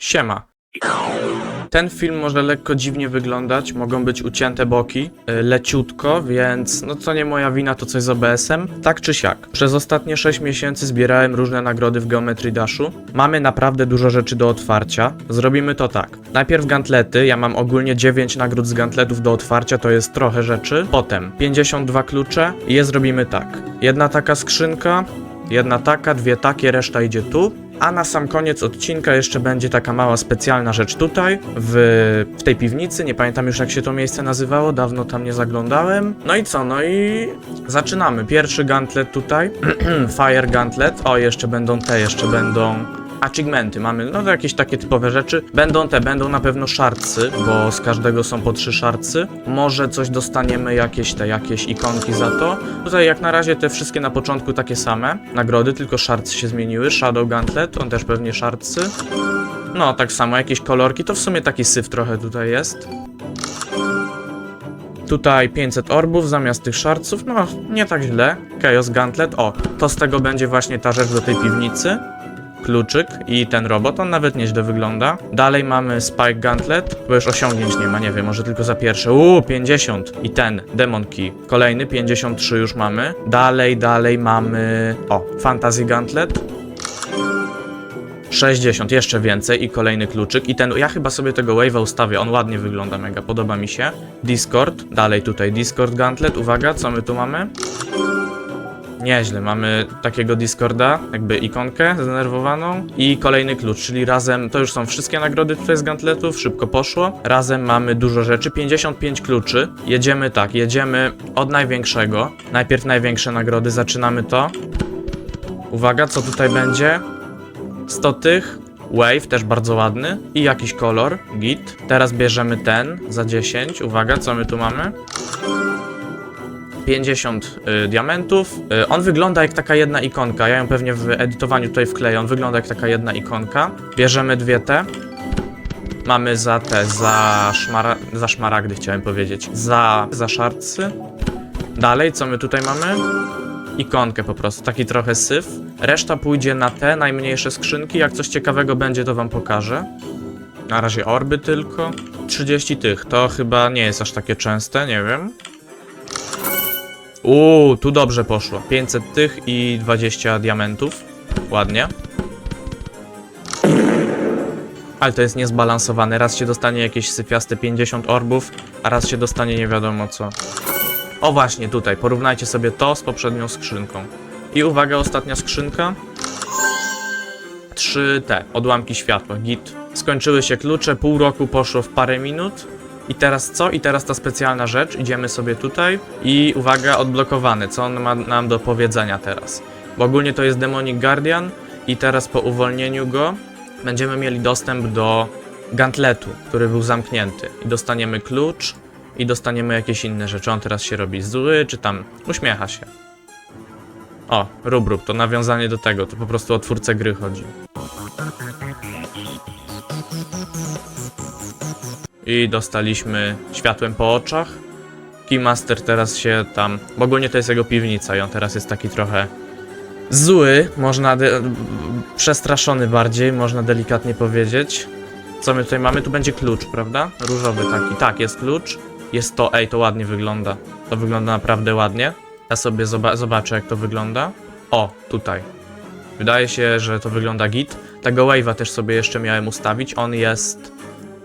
Siema. Ten film może lekko dziwnie wyglądać, mogą być ucięte boki, y, leciutko, więc no to nie moja wina, to coś z OBS-em. Tak czy siak. Przez ostatnie 6 miesięcy zbierałem różne nagrody w Geometry Dashu. Mamy naprawdę dużo rzeczy do otwarcia. Zrobimy to tak. Najpierw gantlety, ja mam ogólnie 9 nagród z gantletów do otwarcia, to jest trochę rzeczy. Potem 52 klucze i je zrobimy tak. Jedna taka skrzynka, Jedna taka, dwie takie, reszta idzie tu. A na sam koniec odcinka jeszcze będzie taka mała specjalna rzecz tutaj, w, w tej piwnicy. Nie pamiętam już jak się to miejsce nazywało, dawno tam nie zaglądałem. No i co, no i zaczynamy. Pierwszy gantlet tutaj, Fire Gantlet. O, jeszcze będą te, jeszcze będą achievementy. Mamy, no jakieś takie typowe rzeczy. Będą te, będą na pewno szarcy, bo z każdego są po trzy szarcy. Może coś dostaniemy, jakieś te, jakieś ikonki za to. Tutaj jak na razie te wszystkie na początku takie same nagrody, tylko szarcy się zmieniły. Shadow Gauntlet, on też pewnie szarcy. No, tak samo, jakieś kolorki, to w sumie taki syf trochę tutaj jest. Tutaj 500 orbów zamiast tych szarców, no nie tak źle. Chaos Gauntlet, o, to z tego będzie właśnie ta rzecz do tej piwnicy. Kluczyk i ten robot, on nawet nieźle wygląda. Dalej mamy Spike Gauntlet, bo już osiągnięć nie ma, nie wiem, może tylko za pierwsze. Uuu, 50. I ten, Demon Key. Kolejny, 53 już mamy. Dalej, dalej mamy... O, Fantasy Gauntlet. 60, jeszcze więcej i kolejny kluczyk. I ten, ja chyba sobie tego wave'a ustawię, on ładnie wygląda, mega, podoba mi się. Discord, dalej tutaj Discord Gauntlet, uwaga, co my tu mamy? Nieźle, mamy takiego Discorda, jakby ikonkę zdenerwowaną i kolejny klucz, czyli razem, to już są wszystkie nagrody tutaj z gantletów, szybko poszło. Razem mamy dużo rzeczy, 55 kluczy. Jedziemy tak, jedziemy od największego. Najpierw największe nagrody, zaczynamy to. Uwaga, co tutaj będzie? 100 tych, Wave też bardzo ładny i jakiś kolor, git. Teraz bierzemy ten za 10, uwaga, co my tu mamy? 50 y, diamentów. Y, on wygląda jak taka jedna ikonka. Ja ją pewnie w edytowaniu tutaj wkleję. On wygląda jak taka jedna ikonka. Bierzemy dwie te. Mamy za te, za, szmara, za szmaragdy chciałem powiedzieć. Za, za szarcy. Dalej, co my tutaj mamy? Ikonkę po prostu, taki trochę syf. Reszta pójdzie na te najmniejsze skrzynki. Jak coś ciekawego będzie, to wam pokażę. Na razie orby tylko. 30 tych, to chyba nie jest aż takie częste, nie wiem. Uuu, tu dobrze poszło. 500 tych i 20 diamentów. Ładnie. Ale to jest niezbalansowane. Raz się dostanie jakieś syfiaste 50 orbów, a raz się dostanie nie wiadomo co. O właśnie, tutaj. Porównajcie sobie to z poprzednią skrzynką. I uwaga, ostatnia skrzynka. 3 te, odłamki światła, git. Skończyły się klucze, pół roku poszło w parę minut. I teraz co? I teraz ta specjalna rzecz. Idziemy sobie tutaj i uwaga, odblokowany. Co on ma nam do powiedzenia teraz? Bo ogólnie to jest Demonic Guardian i teraz po uwolnieniu go będziemy mieli dostęp do gantletu, który był zamknięty. I dostaniemy klucz i dostaniemy jakieś inne rzeczy. On teraz się robi zły, czy tam uśmiecha się. O, rób, to nawiązanie do tego, to po prostu o twórcę gry chodzi. I dostaliśmy światłem po oczach. Keymaster teraz się tam. Bo ogólnie to jest jego piwnica i on teraz jest taki trochę zły, można. Przestraszony bardziej, można delikatnie powiedzieć. Co my tutaj mamy? Tu będzie klucz, prawda? Różowy taki. Tak, jest klucz. Jest to. Ej, to ładnie wygląda. To wygląda naprawdę ładnie. Ja sobie zoba- zobaczę, jak to wygląda. O, tutaj. Wydaje się, że to wygląda git. Tego wave'a też sobie jeszcze miałem ustawić. On jest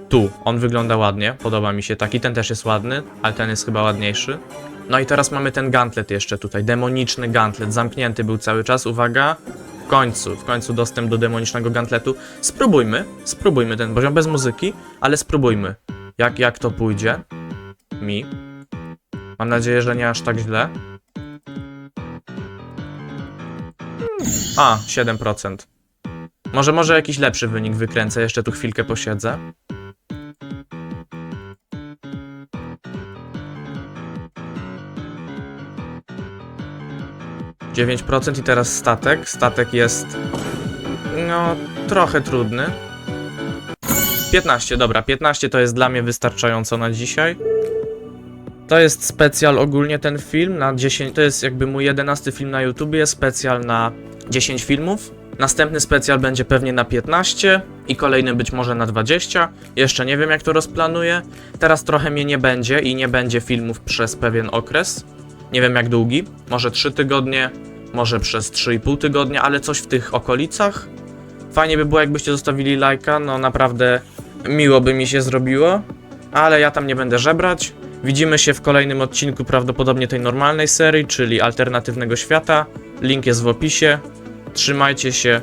tu. On wygląda ładnie, podoba mi się taki. Ten też jest ładny, ale ten jest chyba ładniejszy. No i teraz mamy ten gantlet jeszcze tutaj. Demoniczny gantlet. Zamknięty był cały czas. Uwaga. W końcu, w końcu dostęp do demonicznego gantletu. Spróbujmy, spróbujmy ten poziom bez muzyki, ale spróbujmy. Jak, jak to pójdzie? Mi. Mam nadzieję, że nie aż tak źle. A, 7%. Może, może jakiś lepszy wynik wykręcę, jeszcze tu chwilkę posiedzę. Dziewięć procent i teraz statek. Statek jest. No, trochę trudny. 15, dobra, 15 to jest dla mnie wystarczająco na dzisiaj. To jest specjal ogólnie ten film na 10. To jest jakby mój 11 film na YouTubie, specjal na 10 filmów. Następny specjal będzie pewnie na 15 i kolejny być może na 20. Jeszcze nie wiem jak to rozplanuję. Teraz trochę mnie nie będzie i nie będzie filmów przez pewien okres. Nie wiem jak długi. Może 3 tygodnie, może przez 3,5 tygodnia, ale coś w tych okolicach. Fajnie by było jakbyście zostawili lajka, no naprawdę miło by mi się zrobiło. Ale ja tam nie będę żebrać. Widzimy się w kolejnym odcinku prawdopodobnie tej normalnej serii, czyli alternatywnego świata. Link jest w opisie. Trzymajcie się.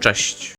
Cześć.